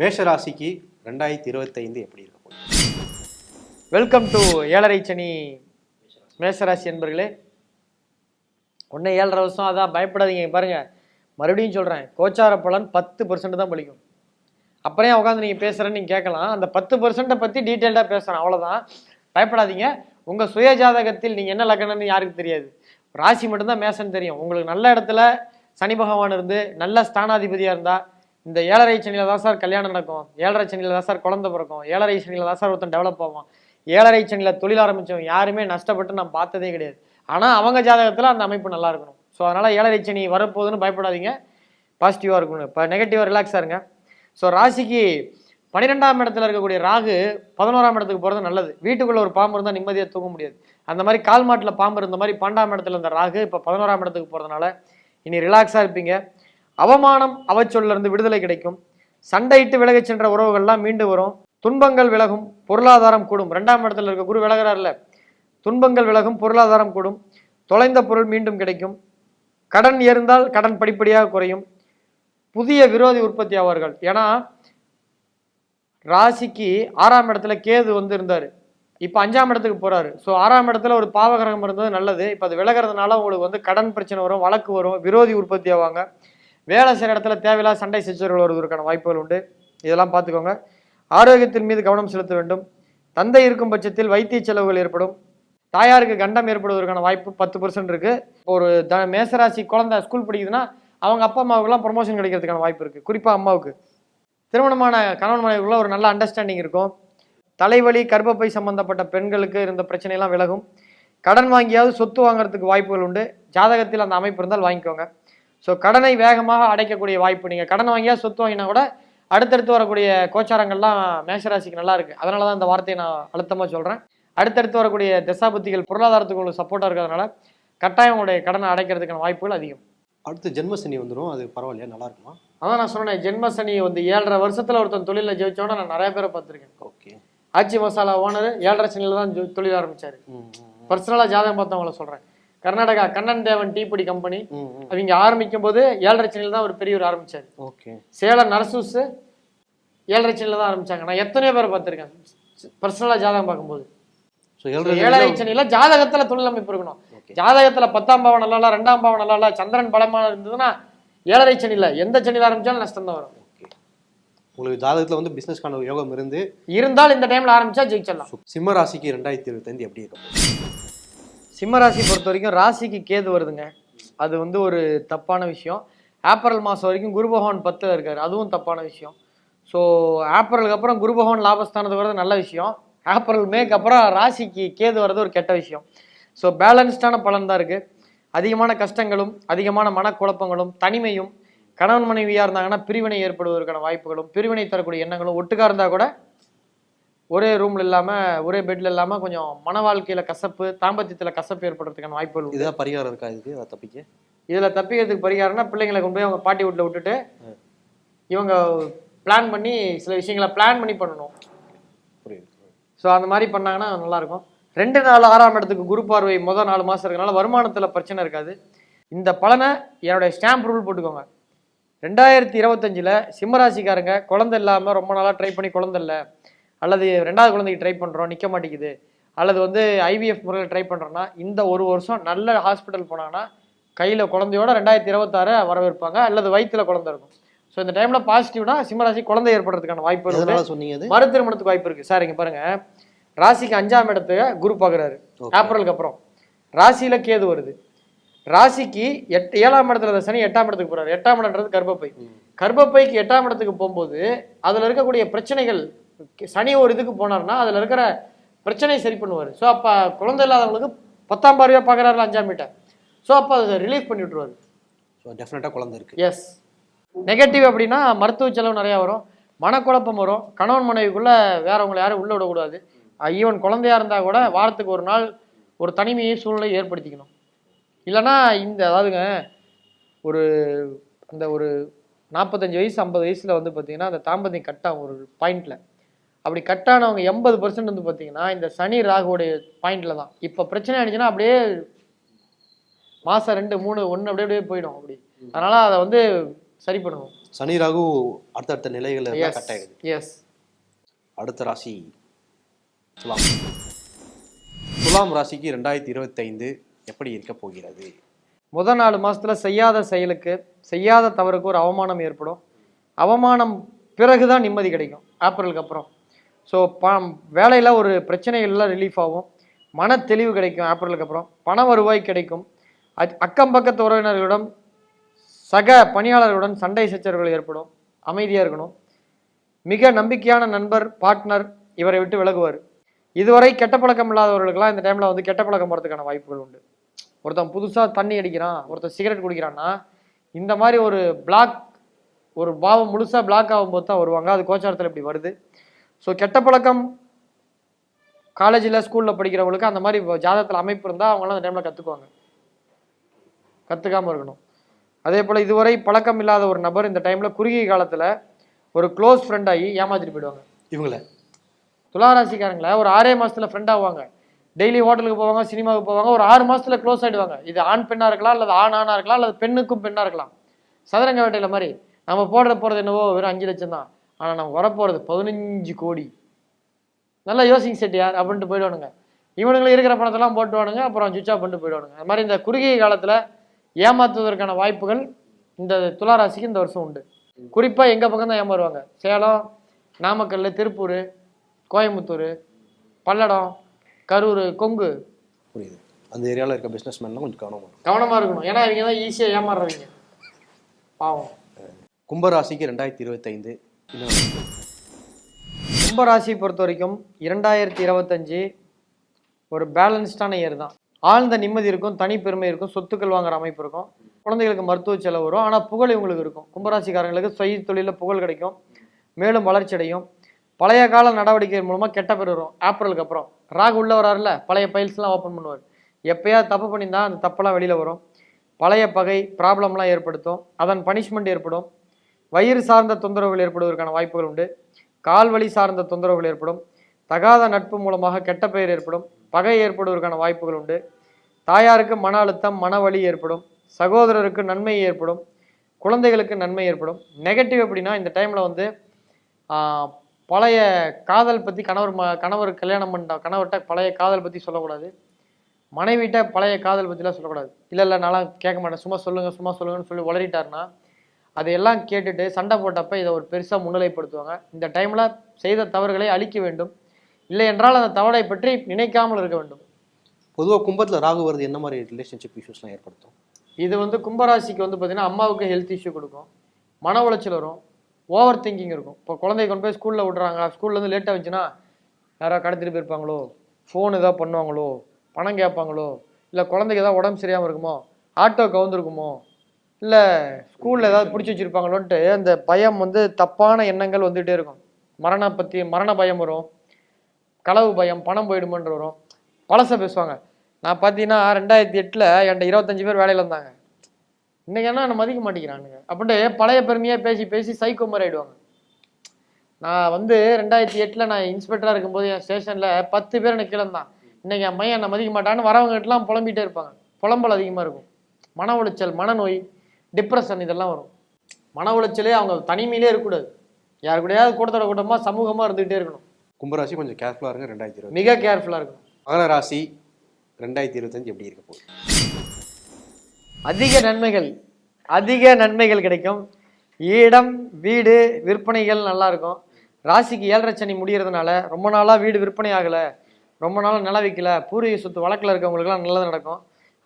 மேஷராசிக்கு ரெண்டாயிரத்தி இருபத்தைந்து எப்படி இருக்க போகுது? வெல்கம் டு ஏழரை சனி மேஷராசி என்பர்களே. ஒன்று ஏழரை வருஷம் அதான் பயப்படாதீங்க பாருங்கள் மறுபடியும் சொல்கிறேன் கோச்சார பலன் பத்து பர்சன்ட் தான் பலிக்கும். அப்புறம் உட்காந்து நீங்கள் பேசுகிறேன்னு நீங்கள் கேட்கலாம். அந்த பத்து பர்சன்ட்டை பற்றி டீட்டெயில்டாக பேசுகிறேன் அவ்வளோதான் பயப்படாதீங்க. உங்கள் சுய ஜாதகத்தில் நீங்கள் என்ன லக்கணம்னு யாருக்கு தெரியாது. ராசி மட்டும்தான் மேசன் தெரியும். உங்களுக்கு நல்ல இடத்துல சனி பகவான் இருந்து நல்ல ஸ்தானாதிபதியாக இருந்தால் இந்த ஏழரை சனியில் தான் சார் கல்யாணம் நடக்கும். ஏழரை சனியில் தான் சார் குழந்தை பிறக்கும். ஏழரை சனியில் தான் சார் ஒருத்தன் டெவலப் ஆவான். ஏழரை சனியில் தொழில் ஆரம்பித்தவங்க யாருமே நஷ்டப்பட்டு நான் பார்த்ததே கிடையாது. ஆனால் அவங்க ஜாதகத்தில் அந்த அமைப்பு நல்லா இருக்கணும். ஸோ அதனால் ஏழரை சனி வரப்போகுதுன்னு பயப்படாதீங்க. பாசிட்டிவாக இருக்கணும் இப்போ நெகட்டிவாக ரிலாக்ஸாக இருங்க. ஸோ ராசிக்கு பன்னிரெண்டாம் இடத்துல இருக்கக்கூடிய ராகு பதினோராம் இடத்துக்கு போகிறது நல்லது. வீட்டுக்குள்ளே ஒரு பாம்பு இருந்தால் நிம்மதியாக தூங்க முடியாது. அந்த மாதிரி கால் மாட்டில் பாம்பு இருந்த மாதிரி பன்னெண்டாம் இடத்துல இருந்த ராகு இப்போ பதினோராம் இடத்துக்கு போகிறதுனால இனி ரிலாக்ஸாக இருப்பீங்க. அவமானம் அவச்சொல்லிருந்து விடுதலை கிடைக்கும். சண்டையிட்டு விலகச் சென்ற உறவுகள்லாம் மீண்டு வரும். துன்பங்கள் விலகும் பொருளாதாரம் கூடும். ரெண்டாம் இடத்துல இருக்க குரு விலகிறார்ல. துன்பங்கள் விலகும் பொருளாதாரம் கூடும். தொலைந்த பொருள் மீண்டும் கிடைக்கும். கடன் இருந்தால் கடன் படிப்படியாக குறையும். புதிய விரோதி உற்பத்தி ஆவார்கள். ஏன்னா ராசிக்கு ஆறாம் இடத்துல கேது வந்து இருந்தார். இப்போ அஞ்சாம் இடத்துக்கு போறாரு. ஸோ ஆறாம் இடத்துல ஒரு பாவகிரகம் இருந்தது நல்லது. இப்போ அது விலகிறதுனால உங்களுக்கு வந்து கடன் பிரச்சனை வரும் வழக்கு வரும் விரோதி உற்பத்தி ஆவாங்க. வேலை செய்கிற இடத்துல தேவையில்லாத சண்டை சச்சரவுகள் வருவதற்கான வாய்ப்புகள் உண்டு. இதெல்லாம் பார்த்துக்கோங்க. ஆரோக்கியத்தின் மீது கவனம் செலுத்த வேண்டும். தந்தை இருக்கும் பட்சத்தில் வைத்திய செலவுகள் ஏற்படும். தாயாருக்கு கண்டம் ஏற்படுவதற்கான வாய்ப்பு பத்து பர்சன்ட் இருக்குது இப்போ ஒரு த மேசராசி குழந்தை ஸ்கூல் படிக்குதுன்னா அவங்க அப்பா அம்மாவுக்குலாம் ப்ரொமோஷன் கிடைக்கிறதுக்கான வாய்ப்பு இருக்குது குறிப்பாக அம்மாவுக்கு. திருமணமான கணவன் மனைவிக்குள்ள ஒரு நல்ல அண்டர்ஸ்டாண்டிங் இருக்கும். தலைவலி கர்ப்பப்பை சம்பந்தப்பட்ட பெண்களுக்கு இருந்த பிரச்சனையெல்லாம் விலகும். கடன் வாங்கியாவது சொத்து வாங்குறதுக்கு வாய்ப்புகள் உண்டு. ஜாதகத்தில் அந்த அமைப்பு இருந்தால் வாங்கிக்கோங்க. ஸோ கடனை வேகமாக அடைக்கக்கூடிய வாய்ப்பு. நீங்கள் கடன் வாங்கியா சொத்து வாங்கினா கூட அடுத்தடுத்து வரக்கூடிய கோச்சாரங்கள்லாம் மேஷராசிக்கு நல்லா இருக்கு. அதனால தான் இந்த வார்த்தையை நான் அழுத்தமாக சொல்கிறேன் அடுத்தடுத்து வரக்கூடிய தசாபுத்திகள் பொருளாதாரத்துக்கு உங்களுக்கு சப்போர்ட்டாக இருக்கிறதுனால கட்டாயம் உங்களுடைய கடனை அடைக்கிறதுக்கான வாய்ப்புகள் அதிகம். அடுத்து ஜென்மசனி வந்துடும் அது பரவாயில்லையா? நல்லா இருக்குமா? அதான் நான் சொன்னேன். ஜென்ம சனி வந்து ஏழரை வருஷத்துல ஒருத்தன் தொழிலில் ஜெயிச்சோட நான் நிறைய பேரை பார்த்துருக்கேன். ஓகே. ஆச்சி மசாலா ஓனர் ஏழரை சனியில் தான் தொழில் ஆரம்பிச்சாரு. பர்சனலாக ஜாதகம் பார்த்தவங்கள சொல்கிறேன் கர்நாடகா கண்ணன் தேவன் டீப்பொடி கம்பெனி. அவங்க ஆரம்பிக்கும் போது ஏழரை சனியில் தான் ஒரு பெரியவர் ஆரம்பிச்சாரு. ஓகே. சேலம் நரசூஸ் ஏழரை சனியில் தான் ஆரம்பிச்சாங்க. நான் எத்தனையோ பேரை பார்த்துருக்கேன். பர்சனலாக ஜாதகம் பார்க்கும்போது. ஏழரை சனியில ஜாதகத்துல தொழில் அமைப்பு இருக்கணும். ஜாதகத்துல பத்தாம் பாவம் நல்லா ரெண்டாம் பாவம் நல்லா சந்திரன் பலமா இருந்ததுன்னா ஏழரை சனியில எந்த சனியில ஆரம்பிச்சாலும் நஷ்டம் தான் வரும். உங்களுக்கு ஜாதகத்தில் வந்து பிஸ்னஸ்க்கான யோகம் இருந்து இருந்தால் இந்த டைம்ல ஆரம்பிச்சா ஜெயிச்சிடலாம். சிம்ம ராசிக்கு ரெண்டாயிரத்தி இருபத்தைந்து எப்படி இருக்கும்? சிம்ம ராசி பொறுத்த வரைக்கும் ராசிக்கு கேது வருதுங்க. அது வந்து ஒரு தப்பான விஷயம். ஏப்ரல் மாதம் வரைக்கும் குரு பகவான் பத்தில் இருக்கார். அதுவும் தப்பான விஷயம். ஸோ ஏப்ரலுக்கு அப்புறம் குரு பகவான் லாபஸ்தானத்துக்கு வர்றது நல்ல விஷயம். ஏப்ரல் மேக்கு அப்புறம் ராசிக்கு கேது வர்றது ஒரு கெட்ட விஷயம். ஸோ பேலன்ஸ்டான பலன் தான் இருக்குது அதிகமான கஷ்டங்களும் அதிகமான மனக்குழப்பங்களும் தனிமையும் கணவன் மனைவியாக இருந்தாங்கன்னா பிரிவினை ஏற்படுவதற்கான வாய்ப்புகளும் பிரிவினை தரக்கூடிய எண்ணங்களும் ஒட்டுக்காக இருந்தால் கூட ஒரே ரூம்ல இல்லாமல் ஒரே பெட்ல இல்லாமல் கொஞ்சம் மன வாழ்க்கையில கசப்பு தாம்பத்தியத்தில் கசப்பு ஏற்படுறதுக்கான வாய்ப்புகள் இதுதான் பரிகாரம் இருக்கா இதுக்கு? அதை தப்பிக்க? இதில் தப்பிக்கிறதுக்கு பரிகாரம்னா பிள்ளைங்களை கொண்டு போய் அவங்க பாட்டி வீட்டில் விட்டுட்டு இவங்க பிளான் பண்ணி சில விஷயங்களை பிளான் பண்ணி பண்ணணும். புரியுது ஸோ அந்த மாதிரி பண்ணாங்கன்னா நல்லா இருக்கும் ரெண்டு நாலு ஆறாம் இடத்துக்கு குரு பார்வை முதல் நாலு மாதம் இருக்கனால வருமானத்தில் பிரச்சனை இருக்காது. இந்த பலனை என்னுடைய ஸ்டாம்ப் ரூல் போட்டுக்கோங்க. ரெண்டாயிரத்தி இருபத்தஞ்சில் சிம்மராசிக்காரங்க குழந்தை இல்லாமல் ரொம்ப நாளாக ட்ரை பண்ணி குழந்தை இல்லை. அல்லது ரெண்டாவது குழந்தைக்கு ட்ரை பண்ணுறோம் நிற்க மாட்டேங்குது. அல்லது வந்து ஐவிஎஃப் முறையில் ட்ரை பண்ணுறோன்னா இந்த ஒரு வருஷம் நல்ல ஹாஸ்பிட்டல் போனாங்கன்னா கையில் குழந்தையோட ரெண்டாயிரத்தி இருபத்தாறு வரவேற்பாங்க அல்லது வயிற்றுல குழந்தை இருக்கும். ஸோ இந்த டைமில் பாசிட்டிவ்னா சிம்மராசி குழந்தை ஏற்படுறதுக்கான. எதனால சொன்னீங்க மறு திருமணத்துக்கு வாய்ப்பு இருக்கு. சார் இங்க பாருங்க. ராசிக்கு அஞ்சாம் இடத்துக்கு குரு பார்க்குறாரு. ஏப்ரலுக்கு அப்புறம். ராசியில கேது வருது. ராசிக்கு எட் ஏழாம் இடத்துல இருந்த சனி எட்டாம் இடத்துக்கு போறாரு. எட்டாம் இடம்ன்றது கர்ப்பப்பை. கர்ப்பப்பைக்கு எட்டாம் இடத்துக்கு போகும்போது அதுல இருக்கக்கூடிய பிரச்சனைகள் சனி ஒரு இதுக்கு போனார்னா அதுல இருக்கிற பிரச்சனையை சரி பண்ணுவார். ஸோ அப்ப குழந்தை இல்லாதவங்களுக்கு பத்தாம் பார்வையா பார்க்குறாரு அஞ்சாம் வீட்டை. ஸோ அப்போ அதை ரிலீஃப் பண்ணி விட்டுருவாரு. ஸோ டெஃபினட்டாக குழந்தை இருக்கு. எஸ் நெகட்டிவ் அப்படின்னா மருத்துவ செலவு நிறையா வரும். மனக்குழப்பம் வரும். கணவன் மனைவிக்குள்ள வேறவங்களை யாரும் உள்ள விடக்கூடாது. ஈவன் குழந்தையா இருந்தால் கூட வாரத்துக்கு ஒரு நாள் ஒரு தனிமையை சூழ்நிலை ஏற்படுத்திக்கணும். இல்லைன்னா இந்த அதாவதுங்க ஒரு அந்த ஒரு நாற்பத்தஞ்சு வயசு ஐம்பது வயசுல வந்து பார்த்தீங்கன்னா அந்த தாம்பத்தியம் கட்டாகும் ஒரு பாயிண்ட்ல அப்படி கட்டானவங்க எண்பது பர்சன்ட் வந்து பார்த்தீங்கன்னா இந்த சனி ராகுவோடைய பாயிண்ட்ல தான். இப்போ பிரச்சனை ஆனிச்சுன்னா அப்படியே மாசம் ரெண்டு மூணு ஒன்று அப்படியே அப்படியே போயிடும் அப்படி. அதனால அதை வந்து சரி பண்ணுவோம் சனி ராகு அடுத்தடுத்த இருந்தா கட் ஆயிடுது எஸ் அடுத்த ராசி துலாம். துலாம் ராசிக்கு ரெண்டாயிரத்தி இருபத்தைந்து எப்படி இருக்க போகிறது? முதல் நாலு மாசத்துல செய்யாத செயலுக்கு செய்யாத தவறுக்கு ஒரு அவமானம் ஏற்படும். அவமானம் பிறகுதான் நிம்மதி கிடைக்கும். ஏப்ரலுக்கு அப்புறம். ஸோ ப வேலையில் ஒரு பிரச்சனைகள்லாம் ரிலீஃப் ஆகும். மன தெளிவு கிடைக்கும் ஏப்ரலுக்கு அப்புறம். பண வருவாய் கிடைக்கும். அக்- அக்கம் பக்கத்து உறவினர்களிடம் சக பணியாளர்களுடன் சண்டை சச்சரவுகள் ஏற்படும். அமைதியாக இருக்கணும். மிக நம்பிக்கையான நண்பர் பார்ட்னர் இவரை விட்டு விலகுவார். இதுவரை கெட்ட பழக்கம் இல்லாதவர்களுக்கெல்லாம் இந்த டைமில் வந்து கெட்ட பழக்கம் போகிறதுக்கான வாய்ப்புகள் உண்டு. ஒருத்தன் புதுசாக தண்ணி அடிக்கிறான் ஒருத்தன் சிகரெட் குடிக்கிறான்னா இந்த மாதிரி ஒரு பிளாக் ஒரு பாவம் முழுசாக பிளாக் ஆகும்போது தான் வருவாங்க. அது கோச்சாரத்தில் இப்படி வருது. ஸோ கெட்ட பழக்கம் காலேஜில் ஸ்கூலில் படிக்கிறவங்களுக்கு அந்த மாதிரி ஜாதகத்தில் அமைப்பு இருந்தால் அவங்களாம் அந்த டைமில் கற்றுக்குவாங்க கற்றுக்காமல் இருக்கணும். அதே போல் இதுவரை பழக்கம் இல்லாத ஒரு நபர் இந்த டைமில் குறுகிய காலத்தில் ஒரு க்ளோஸ் ஃப்ரெண்ட் ஆகி ஏமாத்திட்டு போயிடுவாங்க. இவங்கள? துளாராசிக்காரங்கள ஒரு ஆறே மாசத்துல ஃப்ரெண்ட் ஆவாங்க. டெய்லி ஹோட்டலுக்கு போவாங்க சினிமாவுக்கு போவாங்க ஒரு ஆறு மாசத்துல க்ளோஸ் ஆயிடுவாங்க. இது ஆண் பெண்ணா இருக்கலாம் அல்லது ஆண் ஆணா இருக்கலாம் அல்லது பெண்ணுக்கும் பெண்ணா இருக்கலாம். சதுரங்க வேட்டையில மாதிரி நம்ம போடுற போறது என்னவோ வெறும் அஞ்சு லட்சம் தான் ஆனா நம்ம வரப்போறது பதினஞ்சு கோடி. நல்லா யோசிங்க செட்டியார் அப்படின்ட்டு போயிடுவானுங்க. இவனுங்களுக்கு இருக்கிற பணத்தெல்லாம் போட்டுவானுங்க அப்புறம் சுவிச் ஆஃப் பண்ணிட்டு போயிடுவானுங்க. அது மாதிரி இந்த குறுகிய காலத்துல ஏமாத்துவதற்கான வாய்ப்புகள் இந்த துளாராசிக்கு இந்த வருஷம் உண்டு. குறிப்பா எங்க பக்கம் தான் ஏமாறுவாங்க. சேலம் நாமக்கல் திருப்பூர் கோயம்புத்தூர் பல்லடம் கரூர் கொங்கு. புரியுது. அந்த ஏரியாவில் இருக்க பிஸ்னஸ் மேன்லாம் கொஞ்சம் கவனமாக இருக்கும் கவனமா இருக்கணும். ஏன்னா இவங்க தான் ஈஸியாக ஏமாறுறவங்க. பாவம். கும்பராசிக்கு ரெண்டாயிரத்தி இருபத்தைந்து கும்ப ராசி பொறுத்த வரைக்கும் இரண்டாயிரத்தி இருபத்தஞ்சி ஒரு பேலன்ஸ்டான இயர் தான். ஆழ்ந்த நிம்மதி இருக்கும் தனி பெருமை இருக்கும் சொத்துக்கள் வாங்குற அமைப்பு இருக்கும். குழந்தைகளுக்கு மருத்துவ செலவு வரும் ஆனால் புகழ் இவங்களுக்கு இருக்கும். கும்பராசிக்காரங்களுக்கு சொய் தொழிலில் புகழ் கிடைக்கும். மேலும் வளர்ச்சி அடையும். பழைய கால நடவடிக்கை மூலமாக கெட்ட பேர் வரும். ஏப்ரலுக்கு அப்புறம். ராகு உள்ளே வராருல பழைய ஃபைல்ஸ்லாம் ஓப்பன் பண்ணுவார். எப்போயாவது தப்பு பண்ணியிருந்தா அந்த தப்பெல்லாம் வெளியில் வரும். பழைய பகை ப்ராப்ளம்லாம் ஏற்படுத்தும். அதன் பனிஷ்மெண்ட் ஏற்படும். வயிறு சார்ந்த தொந்தரவுகள் ஏற்படுவதற்கான வாய்ப்புகள் உண்டு. கால் வலி சார்ந்த தொந்தரவுகள் ஏற்படும். தகாத நட்பு மூலமாக கெட்ட பெயர் ஏற்படும். பகை ஏற்படுவதற்கான வாய்ப்புகள் உண்டு. தாயாருக்கு மன அழுத்தம் மனவழி ஏற்படும். சகோதரருக்கு நன்மை ஏற்படும். குழந்தைகளுக்கு நன்மை ஏற்படும். நெகட்டிவ் எப்படின்னா இந்த டைமில் வந்து பழைய காதல் பற்றி கணவர் ம கணவர் கல்யாணம் பண்ண கணவர்கிட்ட பழைய காதல் பற்றி சொல்லக்கூடாது. மனைவிட்ட பழைய காதல் பற்றிலாம் சொல்லக்கூடாது. இல்லை இல்லை நான்லாம் கேட்க மாட்டேன். சும்மா சொல்லுங்கள் சும்மா சொல்லுங்கன்னு சொல்லி உளறிட்டாருன்னா அதையெல்லாம் கேட்டுட்டு சண்டை போட்டப்ப இதை ஒரு பெருசாக முன்னிலைப்படுத்துவாங்க. இந்த டைமில் செய்த தவறுகளை அழிக்க வேண்டும். இல்லை என்றால் அந்த தவறை பற்றி நினைக்காமல் இருக்க வேண்டும். பொதுவாக கும்பத்தில் ராகு வருது என்ன மாதிரி ரிலேஷன்ஷிப் இஷ்யூஸ்லாம் ஏற்படுத்தும்? இது வந்து கும்பராசிக்கு வந்து பார்த்தீங்கன்னா அம்மாவுக்கு ஹெல்த் இஷ்யூ கொடுக்கும். மன உளைச்சல் வரும். ஓவர் திங்கிங் இருக்கும். இப்போ குழந்தைய கொண்டு போய் ஸ்கூலில் விட்றாங்க. ஸ்கூல்லேருந்து லேட்டாக வந்துச்சுன்னா யாராவது கடத்திட்டு போயிருப்பாங்களோ? ஃபோன் ஏதாவது பண்ணுவாங்களோ? பணம் கேட்பாங்களோ? இல்லை குழந்தைக்கு ஏதாவது உடம்பு சரியாமல் இருக்குமோ? ஆட்டோ கவுந்துருக்குமோ? இல்லை ஸ்கூலில் ஏதாவது பிடிச்சி வச்சுருப்பாங்களோன்ட்டு அந்த பயம் வந்து தப்பான எண்ணங்கள் வந்துகிட்டே இருக்கும். மரண பற்றி மரண பயம் வரும். களவு பயம் பணம் போயிடுமோன்ற வரும். பழசை பேசுவாங்க. நான் பார்த்தீங்கன்னா ரெண்டாயிரத்தி எட்டில் என்கிட்ட இருபத்தஞ்சு பேர் வேலையில் இருந்தாங்க. இன்றைக்கி என்ன என்னை மதிக்க மாட்டேங்கிறானுங்க. அப்படின்ட்டு பழைய பெருமையாக பேசி பேசி சைக்கோ மாதிரி நான் வந்து ரெண்டாயிரத்தி எட்டில் நான் இன்ஸ்பெக்டராக இருக்கும்போது என் ஸ்டேஷனில் பத்து பேர் எனக்கு கீழே தான் இன்னைக்கு என் மையன் என்னை மதிக்க மாட்டான்னு வரவங்ககிட்டலாம் புலம்பிகிட்டே இருப்பாங்க. புலம்பல் அதிகமாக இருக்கும். மன உளைச்சல் மனநோய் டிப்ரெஷன் இதெல்லாம் வரும். மன உளைச்சலே அவங்க தனிமையிலே இருக்கக்கூடாது. யார் கூடயாவது கூட்டத்தோட கூட்டமாக சமூகமாக இருந்துகிட்டே இருக்கணும். கும்பராசி கொஞ்சம் கேர்ஃபுல்லாக இருங்க ரெண்டாயிரத்தி இருபது மிக கேர்ஃபுல்லாக இருக்கணும். மகர ராசி ரெண்டாயிரத்தி இருபத்தஞ்சு எப்படி இருக்க போகுது? அதிக நன்மைகள் அதிக நன்மைகள் கிடைக்கும். இடம் வீடு விற்பனைகள் நல்லா இருக்கும். ராசிக்கு ஏழரை சனி முடியறதுனால ரொம்ப நாளாக வீடு விற்பனை ஆகலை. ரொம்ப நாளாக நில விற்கல பூர்வீக சொத்து வழக்கில் இருக்கவங்களுக்குலாம் நல்லது நடக்கும்.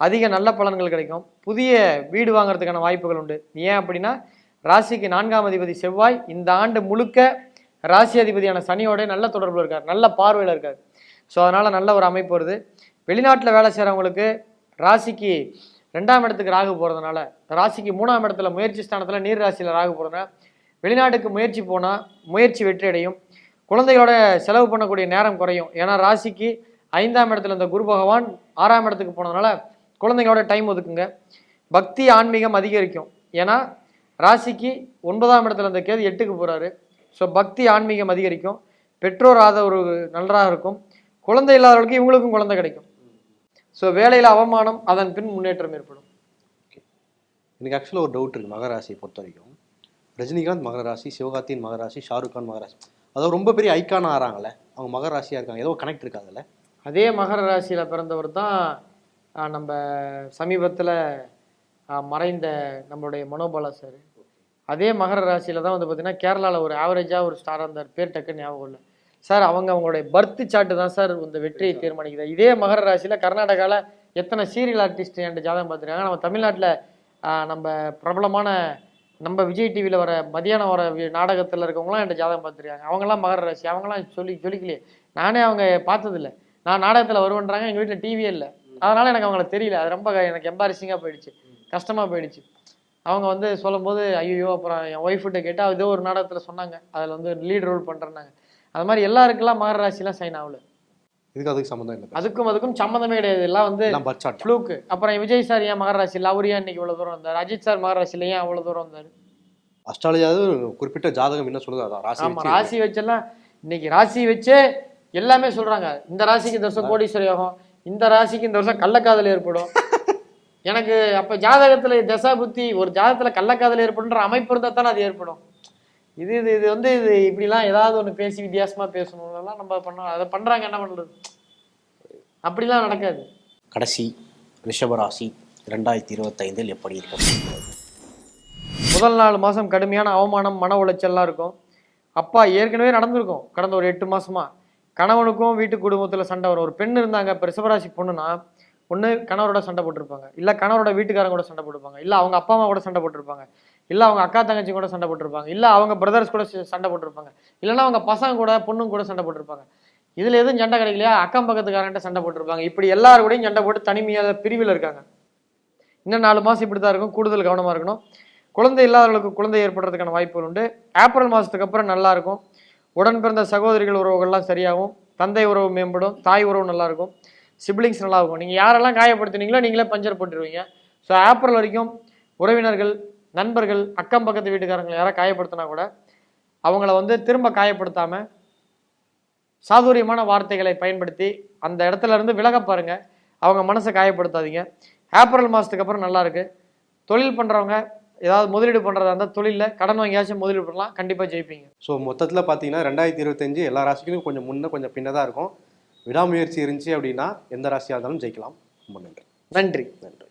அதிக நல்ல பலன்கள் கிடைக்கும். புதிய வீடு வாங்குறதுக்கான வாய்ப்புகள் உண்டு. ஏன் அப்படின்னா ராசிக்கு நான்காம் அதிபதி செவ்வாய் இந்த ஆண்டு முழுக்க ராசி அதிபதியான சனியோட நல்ல தொடர்பில் இருக்கார். நல்ல பார்வையில் இருக்கார். ஸோ அதனால் நல்ல ஒரு அமைப்பு வருது. வெளிநாட்டில் வேலை செய்கிறவங்களுக்கு ராசிக்கு ரெண்டாம் இடத்துக்கு ராகு போகிறதுனால ராசிக்கு மூணாம் இடத்துல முயற்சி ஸ்தானத்தில் நீர் ராசியில் ராகு போகிறதுனால வெளிநாட்டுக்கு முயற்சி போனால் முயற்சி வெற்றி அடையும். குழந்தைகளோட செலவு பண்ணக்கூடிய நேரம் குறையும். ஏன்னா ராசிக்கு ஐந்தாம் இடத்துல இந்த குரு பகவான் ஆறாம் இடத்துக்கு போனதுனால குழந்தைங்களோட டைம் ஒதுக்குங்க. பக்தி ஆன்மீகம் அதிகரிக்கும். ஏன்னா ராசிக்கு ஒன்பதாம் இடத்துல இந்த கேது எட்டுக்கு போகிறாரு ஸோ பக்தி ஆன்மீகம் அதிகரிக்கும். பெற்றோர் ஆதரவு நன்றாக இருக்கும். குழந்தை இல்லாதவர்களுக்கு இவங்களுக்கும் குழந்தை கிடைக்கும். ஸோ வேலையில் அவமானம் அதன் பின் முன்னேற்றம் ஏற்படும். எனக்கு ஆக்சுவலாக ஒரு டவுட் இருக்குது மகர ராசியை பொறுத்த வரைக்கும் ரஜினிகாந்த் மகர ராசி சிவகார்த்தியின் மகர ராசி ஷாருக் கான் மகர ராசி. அதாவது ரொம்ப பெரிய ஐக்கான ஆறாங்கல்ல. அவங்க மகர ராசியா இருக்காங்க. ஏதோ கனெக்ட் இருக்கு அதுல அதே மகர ராசியில் பிறந்தவர் தான் நம்ம சமீபத்தில் மறைந்த நம்மளுடைய மனோபாலா சார். அதே மகர ராசியில் தான் வந்து பார்த்தீங்கன்னா கேரளாவில் ஒரு ஆவரேஜாக ஒரு ஸ்டாராக இருந்தார். பேர் டக்கு ஞாபகம் இல்லை. சார் அவங்க அவங்களுடைய பர்த் சார்ட்டு தான் சார் இந்த வெற்றியை தீர்மானிக்குது. இதே மகர ராசியில் கர்நாடகாவில் எத்தனை சீரியல் ஆர்டிஸ்ட் என்கிட்ட ஜாதகம் பார்த்துருக்காங்க. நம்ம தமிழ்நாட்டில் நம்ம பிரபலமான நம்ம விஜய் டிவியில் வர மதியானம் வர நாடகத்தில் இருக்கவங்களாம் என்கிட்ட ஜாதகம் பார்த்துருக்காங்க. அவங்களாம் மகர ராசி. அவங்களாம் சொல்லி சொல்லிக்கலையே. நானே அவங்க பார்த்ததில்ல. நான் நாடகத்தில் வருவேன்றாங்க. எங்கள் வீட்டில் டிவியே இல்லை. அதனால எனக்கு அவங்கள தெரியல. அது ரொம்ப எனக்கு எம்பாரிசிங்காக போயிடுச்சு. கஷ்டமாக போயிடுச்சு. அவங்க வந்து சொல்லும்போது ஐயோ அப்புறம் என் ஒய்ஃப்கிட்ட கேட்டால் ஏதோ ஒரு நாடகத்தில் சொன்னாங்க. அதில் வந்து லீட் ரோல் பண்ணுறேன்னாங்க அது மாதிரி எல்லாருக்கெல்லாம் மகர ராசிலாம் சைன் ஆகல. இதுக்கு அதுக்கு சம்மந்தம் இல்லை. அதுக்கும் அதுக்கும் சம்மந்தமே கிடையாது. எல்லாம் வந்து ஃப்ளூக்கு அப்புறம் விஜய் சார் ஏன் மகர ராசியில் அவர் ஏன் இன்னைக்கு இவ்வளோ தூரம் வந்தார்? அஜித் சார் மகர ராசியில் ஏன் அவ்வளோ தூரம் வந்தார்? அஸ்ட்ராலஜியாவது குறிப்பிட்ட ஜாதகம் என்ன சொல்லுது? அதான் ராசி ஆமா வச்சு. ராசி வச்செல்லாம் இன்னைக்கு ராசி வச்சே எல்லாமே சொல்றாங்க. இந்த ராசிக்கு வருஷம் கோடீஸ்வரி யோகம் இந்த ராசிக்கு இந்த வருஷம் கள்ளக்காதல் ஏற்படும். எனக்கு அப்ப ஜாதகத்துல தசா புத்தி ஒரு ஜாதகத்துல கள்ளக்காதல் ஏற்படுன்ற அமைப்பு இருந்தா தானே அது ஏற்படும். இது இது இது வந்து இது இப்படிலாம் ஏதாவது ஒண்ணு பேசி வித்தியாசமா பேசணும்லாம் நம்ம பண்ணோம் அதை பண்றாங்க என்ன பண்றது? அப்படிலாம் நடக்காது. கடைசி ரிஷபராசி ரெண்டாயிரத்தி இருபத்தைந்தில் எப்படி இருக்க போகிறது முதல் நாலு மாதம் கடுமையான அவமானம் மன உளைச்சல்லாம் இருக்கும். அப்பா ஏற்கனவே நடந்திருக்கும். கடந்த ஒரு எட்டு மாசமா. கணவனுக்கும் வீட்டு குடும்பத்தில் சண்டை வரும். ஒரு பெண் இருந்தாங்க இப்போ ரிசவராசி பொண்ணுனா ஒன்று கணவரோட சண்டை போட்டிருப்பாங்க. இல்லை கணவரோட வீட்டுக்காரங்க கூட சண்டை போட்டிருப்பாங்க. இல்லை அவங்க அப்பா அம்மா கூட சண்டை போட்டிருப்பாங்க. இல்லை அவங்க அக்கா தங்கச்சி கூட சண்டை போட்டிருப்பாங்க. இல்லை அவங்க பிரதர்ஸ் கூட ச- சண்டை போட்டிருப்பாங்க. இல்லைன்னா அவங்க பசங்க கூட பொண்ணுங்க கூட சண்டை போட்டிருப்பாங்க. இதில் எதுவும் சண்டை கிடைக்கலையா? அக்கம் பக்கத்துக்காரன்ட்ட சண்டை போட்டிருப்பாங்க. இப்படி எல்லாரும் கூடயும் சண்டை போட்டு தனிமையாக பிரிவில் இருக்காங்க. இன்னும் நாலு மாதம் இப்படி தான் இருக்கும். கூடுதல் கவனமாக இருக்கணும். குழந்தை இல்லாதவர்களுக்கு குழந்தை ஏற்படுறதுக்கான வாய்ப்புகள் உண்டு. ஏப்ரல் மாதத்துக்கு அப்புறம் நல்லாயிருக்கும் உடன் பிறந்த சகோதரிகள் உறவுகள்லாம் சரியாகும் தந்தை உறவு மேம்படும் தாய் உறவு நல்லாயிருக்கும் சிப்ளிங்ஸ் நல்லா இருக்கும் நீங்கள் யாரெல்லாம் காயப்படுத்துனீங்களோ நீங்களே பஞ்சர் போட்டுருவீங்க. ஸோ ஏப்ரல் வரைக்கும் உறவினர்கள் நண்பர்கள் அக்கம் பக்கத்து வீட்டுக்காரங்களை யாராவது காயப்படுத்தினா கூட அவங்கள வந்து திரும்ப காயப்படுத்தாமல் சாதுரியமான வார்த்தைகளை பயன்படுத்தி அந்த இடத்துல இருந்து விலக பாருங்கள் அவங்க மனசை காயப்படுத்தாதீங்க. ஏப்ரல் மாதத்துக்கு அப்புறம் நல்லாயிருக்கு. தொழில் பண்ணுறவங்க ஏதாவது முதலீடு பண்ணுறதா இருந்தால் தொழிலில் கடன் வாங்கியாச்சும் முதலீடு பண்ணலாம் கண்டிப்பாக ஜெயிப்பீங்க. ஸோ மொத்தத்தில் பார்த்தீங்கன்னா ரெண்டாயிரத்தி இருபத்தஞ்சு எல்லா ராசிக்கும் கொஞ்சம் முன்ன கொஞ்சம் பின்ன தான் இருக்கும். விடாமுயற்சி இருந்துச்சு அப்படின்னா எந்த ராசியாக இருந்தாலும் ஜெயிக்கலாம். ரொம்ப நன்றி. நன்றி. நன்றி.